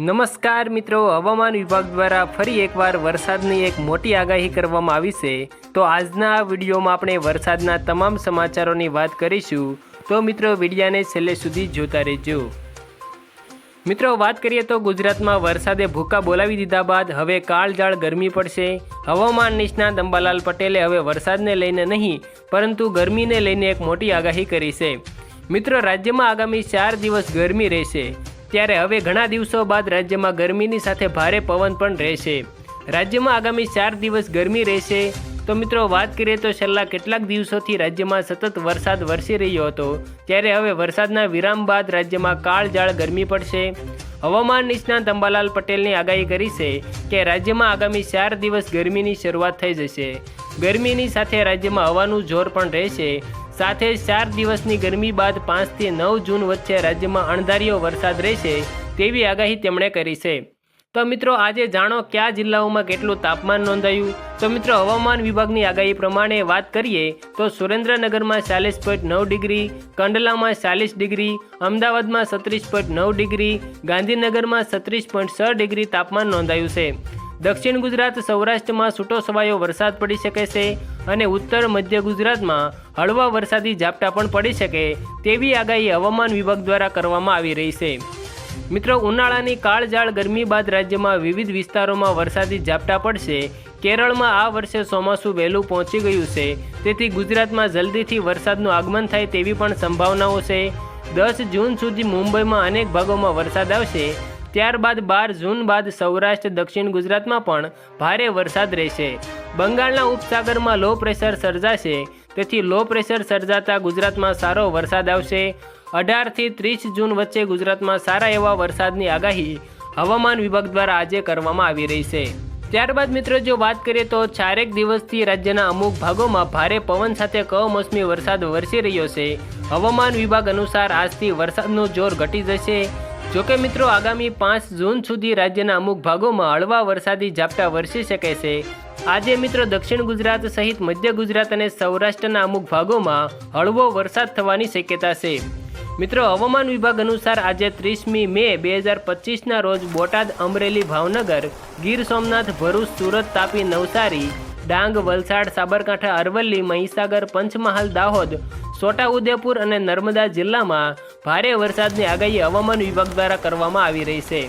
નમસ્કાર મિત્રો, હવામાન વિભાગ દ્વારા ફરી એકવાર વરસાદની એક મોટી આગાહી કરવામાં આવી છે. તો આજના આ વિડીયોમાં આપણે વરસાદના તમામ સમાચારોની વાત કરીશું. તો મિત્રો, વિડીયાને છેલ્લે સુધી જોતા રહેજો. મિત્રો, વાત કરીએ તો ગુજરાતમાં વરસાદે ભૂકા બોલાવી દીધા બાદ હવે કાળજાળ ગરમી પડશે. હવામાન નિષ્ણાત અંબાલાલ પટેલે હવે વરસાદને લઈને નહીં, પરંતુ ગરમીને લઈને એક મોટી આગાહી કરી છે. મિત્રો, રાજ્યમાં આગામી ચાર દિવસ ગરમી રહેશે. ત્યારે હવે ઘણા દિવસો બાદ રાજ્યમાં ગરમીની સાથે ભારે પવન પણ રહેશે. રાજ્યમાં આગામી ચાર દિવસ ગરમી રહેશે. તો મિત્રો, વાત કરીએ તો છેલ્લા કેટલાક દિવસોથી રાજ્યમાં સતત વરસાદ વરસી રહ્યો હતો. ત્યારે હવે વરસાદના વિરામ બાદ રાજ્યમાં કાળજાળ ગરમી પડશે. હવામાન નિષ્ણાંત અંબાલાલ પટેલની આગાહી કરી છે કે રાજ્યમાં આગામી ચાર દિવસ ગરમીની શરૂઆત થઈ જશે. ગરમીની સાથે રાજ્યમાં હવાનું જોર પણ રહેશે. સાથે ચાર દિવસની ગરમી બાદ પાંચથી નવ જૂન વચ્ચે રાજ્યમાં અણધાર્યો વરસાદ રહેશે તેવી આગાહી તેમણે કરી છે. તો મિત્રો, આજે જાણો કયા જિલ્લાઓમાં કેટલું તાપમાન નોંધાયું? તો મિત્રો, હવામાન વિભાગની આગાહી પ્રમાણે વાત કરીએ તો સુરેન્દ્રનગરમાં ચાલીસ પોઈન્ટ નવ ડિગ્રી, કંડલામાં ચાલીસ ડિગ્રી, અમદાવાદમાં સત્રીસ પોઈન્ટ નવ ડિગ્રી, ગાંધીનગરમાં છત્રીસ પોઈન્ટ છ ડિગ્રી તાપમાન નોંધાયું છે. દક્ષિણ ગુજરાત સૌરાષ્ટ્રમાં છૂટો છવાયો વરસાદ પડી શકે છે. અને ઉત્તર મધ્ય ગુજરાતમાં હળવા વરસાદી ઝાપટા પણ પડી શકે તેવી આગાહી હવામાન વિભાગ દ્વારા કરવામાં આવી રહી છે. મિત્રો, ઉનાળાની કાળઝાળ ગરમી બાદ રાજ્યમાં વિવિધ વિસ્તારોમાં વરસાદી ઝાપટા પડશે. કેરળમાં આ વર્ષે ચોમાસું વહેલું પહોંચી ગયું છે. તેથી ગુજરાતમાં જલ્દીથી વરસાદનું આગમન થાય તેવી પણ સંભાવનાઓ છે. દસ જૂન સુધી મુંબઈમાં અનેક ભાગોમાં વરસાદ આવશે. ત્યારબાદ બાર જૂન બાદ સૌરાષ્ટ્ર, દક્ષિણ ગુજરાતમાં પણ ભારે વરસાદ રહેશે. બંગાળના ઉપસાગરમાં લો પ્રેશર સર્જાશે. તેથી લો પ્રેશર સર્જાતા ગુજરાતમાં સારો વરસાદ આવશે. અઢારથી ત્રીસ જૂન વચ્ચે ગુજરાતમાં સારા એવા વરસાદની આગાહી હવામાન વિભાગ દ્વારા આજે કરવામાં આવી રહી છે. ત્યારબાદ મિત્રો, જો વાત કરીએ તો ચારેક દિવસથી રાજ્યના અમુક ભાગોમાં ભારે પવન સાથે કમોસમી વરસાદ વરસી રહ્યો છે. હવામાન વિભાગ અનુસાર આજથી વરસાદનું જોર ઘટી જશે. જોકે મિત્રો, આગામી પાંચ જૂન સુધી રાજ્યના અમુક ભાગોમાં હળવા વરસાદી ઝાપટા વરસી શકે છે. આજે મિત્રો, દક્ષિણ ગુજરાત સહિત મધ્ય ગુજરાત અને સૌરાષ્ટ્રના અમુક ભાગોમાં હળવો વરસાદ થવાની શક્યતા છે. મિત્રો, હવામાન વિભાગ અનુસાર આજે ત્રીસમી મે બે હજાર પચીસના રોજ બોટાદ, અમરેલી, ભાવનગર, ગીર સોમનાથ, ભરૂચ, સુરત, તાપી, નવસારી, ડાંગ, વલસાડ, સાબરકાંઠા, અરવલ્લી, મહીસાગર, પંચમહાલ, દાહોદ, છોટાઉદેપુર અને નર્મદા જિલ્લામાં ભારે વરસાદની આગાહી હવામાન વિભાગ દ્વારા કરવામાં આવી રહી છે.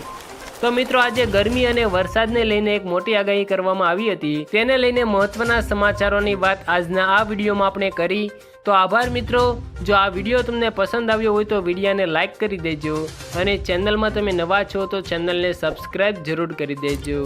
તો મિત્રો, આજે ગરમી અને વરસાદને લઈને એક મોટી આગાહી કરવામાં આવી હતી. તેને લઈને મહત્વના સમાચારોની વાત આજના આ વિડીયોમાં આપણે કરી. તો આભાર મિત્રો. જો આ વીડિયો તમને પસંદ આવ્યો હોય તો વિડીયોને લાઇક કરી દેજો અને ચેનલમાં તમે નવા છો તો ચેનલને સબસ્ક્રાઈબ જરૂર કરી દેજો.